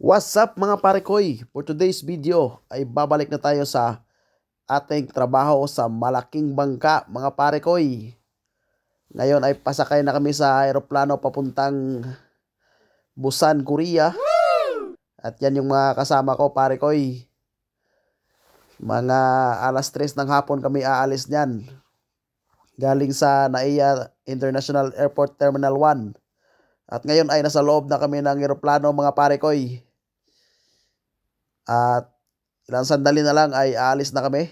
What's up mga parekoy? For today's video ay babalik na tayo sa ating trabaho sa malaking bangka mga parekoy. Ngayon ay pasakay na kami sa aeroplano papuntang Busan, Korea. At yan yung mga kasama ko parekoy. Mga alas 3 ng hapon kami aalis niyan. Galing sa Naiya International Airport Terminal 1. At ngayon ay nasa loob na kami ng eroplano mga parekoy. At ilang sandali na lang ay aalis na kami.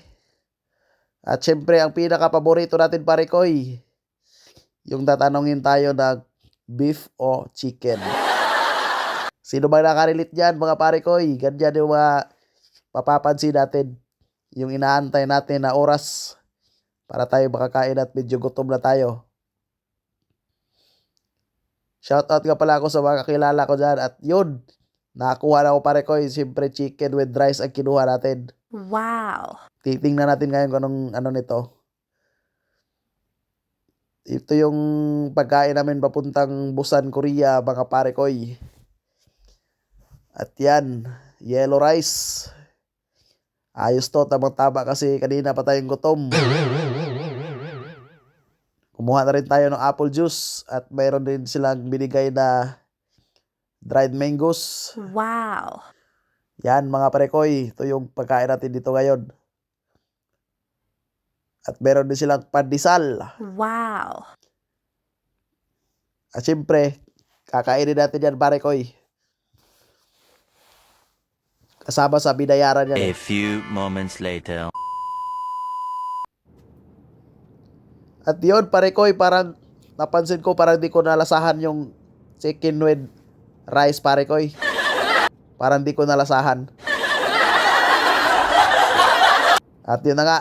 At syempre, ang pinaka-paborito natin parekoy, yung tatanungin tayo na beef o chicken. Sino ba nakarelate dyan mga parekoy? Ganyan yung mga papapansin natin. Yung inaantay natin na oras para tayo makakain at medyo gutom na tayo. Shoutout nga pala ako sa mga kakilala ko dyan. At yun, nakakuha na ako pare ko. Siyempre chicken with rice ang kinuha natin. Wow. Titingnan natin ngayon kung anong ano nito. Ito yung pagkain namin papuntang Busan, Korea, mga pare koy. At yan, yellow rice. Ayos to, tamang-tama kasi kanina pa tayong gutom. Kumuha na rin tayo ng apple juice at mayroon din silang binigay na dried mangoes. Wow. Yan mga parekoy, ito yung pagkain natin dito ngayon. At meron din silang pandesal. Wow. At syempre, kakainin natin yan parekoy. Kasama sa binayaran yan. A few moments later. At yun parekoy, parang napansin ko parang di ko nalasahan yung chicken with rice parekoy. Parang di ko nalasahan. At yun na nga.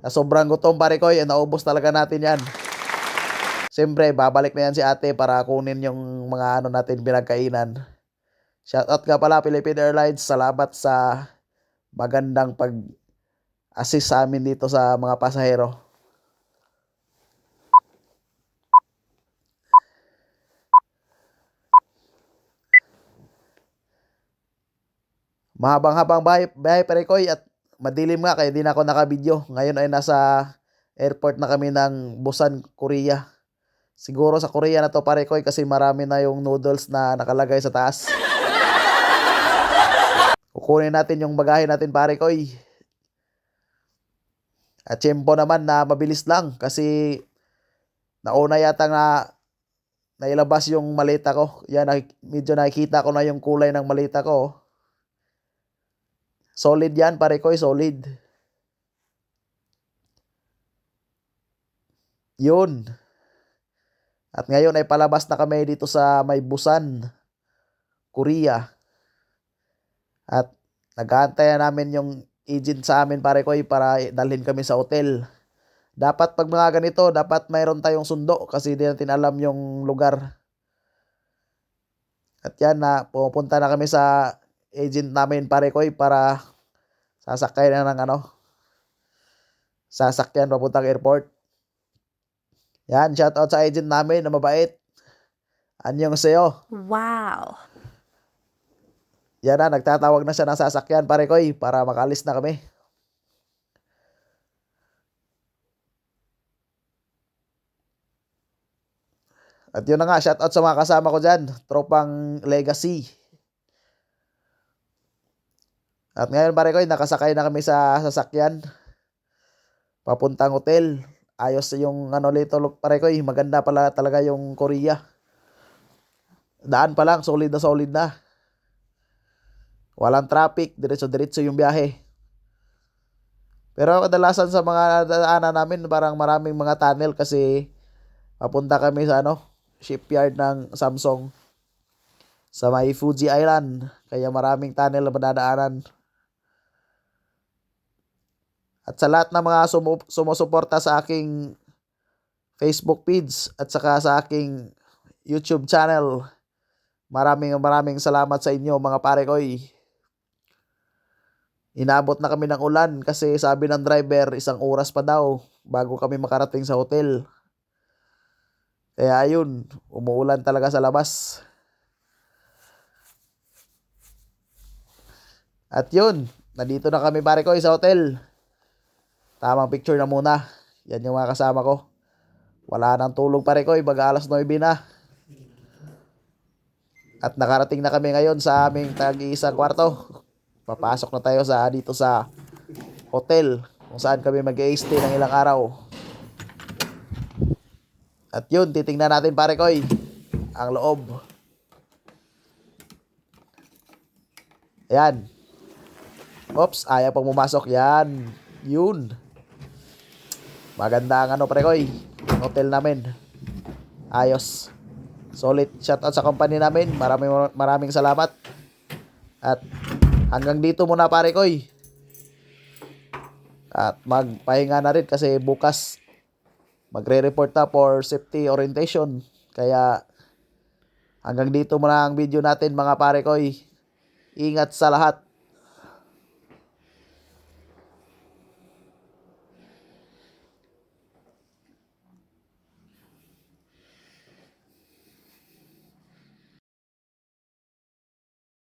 Na sobrang gutom parekoy, naubos talaga natin yan. Siyempre, babalik na yan si ate para kunin yung mga ano natin pinagkainan. Shoutout nga pala Philippine Airlines. Salamat sa magandang pag-assist sa amin dito sa mga pasahero. Mahabang-habang bahay, bahay Parekoy at madilim nga kaya di na ako nakabidyo. Ngayon ay nasa airport na kami ng Busan, Korea. Siguro sa Korea na to Parekoy kasi marami na yung noodles na nakalagay sa taas. Kukunin natin yung bagahe natin Parekoy. At tiyempo naman na mabilis lang kasi nauna yata na nailabas yung malita ko. Yan, medyo nakikita ko na yung kulay ng malita ko. Solid yan, pare ko, solid. Yun. At ngayon ay palabas na kami dito sa may Busan, Korea. At nag-aantay na namin yung agent sa amin pare ko para dalhin kami sa hotel. Dapat pag mga ganito, dapat mayroon tayong sundo kasi di natin alam yung lugar. At yan na, pupunta na kami sa agent namin pare ko para sasakay na ng ano sasakyan papuntang airport. Yan, shout out sa agent namin na mabait. Anyong sa'yo. Wow. Yan na, nagtatawag na siya ng sasakyan pare ko para makalis na kami. At yun na nga, shout out sa mga kasama ko dyan. Tropang Legacy. At ngayon pare ko, nakasakay na kami sa sasakyan. Papuntang hotel. Ayos yung ano dito pare ko, maganda pala talaga yung Korea. Daan pa lang, solid na solid na. Walang traffic, diretso-diretso yung biyahe. Pero kadalasan sa mga daanan namin, parang maraming mga tunnel kasi papunta kami sa ano, shipyard ng Samsung sa may Fuji Island. Kaya maraming tunnel na madadaanan. At sa lahat ng mga sumu- sumusuporta sa aking Facebook feeds at saka sa aking YouTube channel, maraming maraming salamat sa inyo mga pare koy. Inabot na kami ng ulan kasi sabi ng driver isang oras pa daw bago kami makarating sa hotel. Kaya ayun, umuulan talaga sa labas. At yun, nandito na kami pare ko sa hotel. Tamang picture na muna. Yan yung mga kasama ko. Wala nang tulog pare ko, baga alas 9 na. At nakarating na kami ngayon sa aming tag-iisang kwarto. Papasok na tayo sa dito sa hotel kung saan kami mag stay ng ilang araw. At yun, titingnan natin pare koy ang loob. Ayan. Oops, ayaw pang pumasok. Yan. Yun. Maganda ang ano pare koy. Hotel namin. Ayos. Solid shoutout sa company namin. Maraming maraming salamat. At hanggang dito muna pare koy. At magpahinga na rin kasi bukas magre-report na for safety orientation. Kaya hanggang dito muna ang video natin mga pare koy. Ingat sa lahat.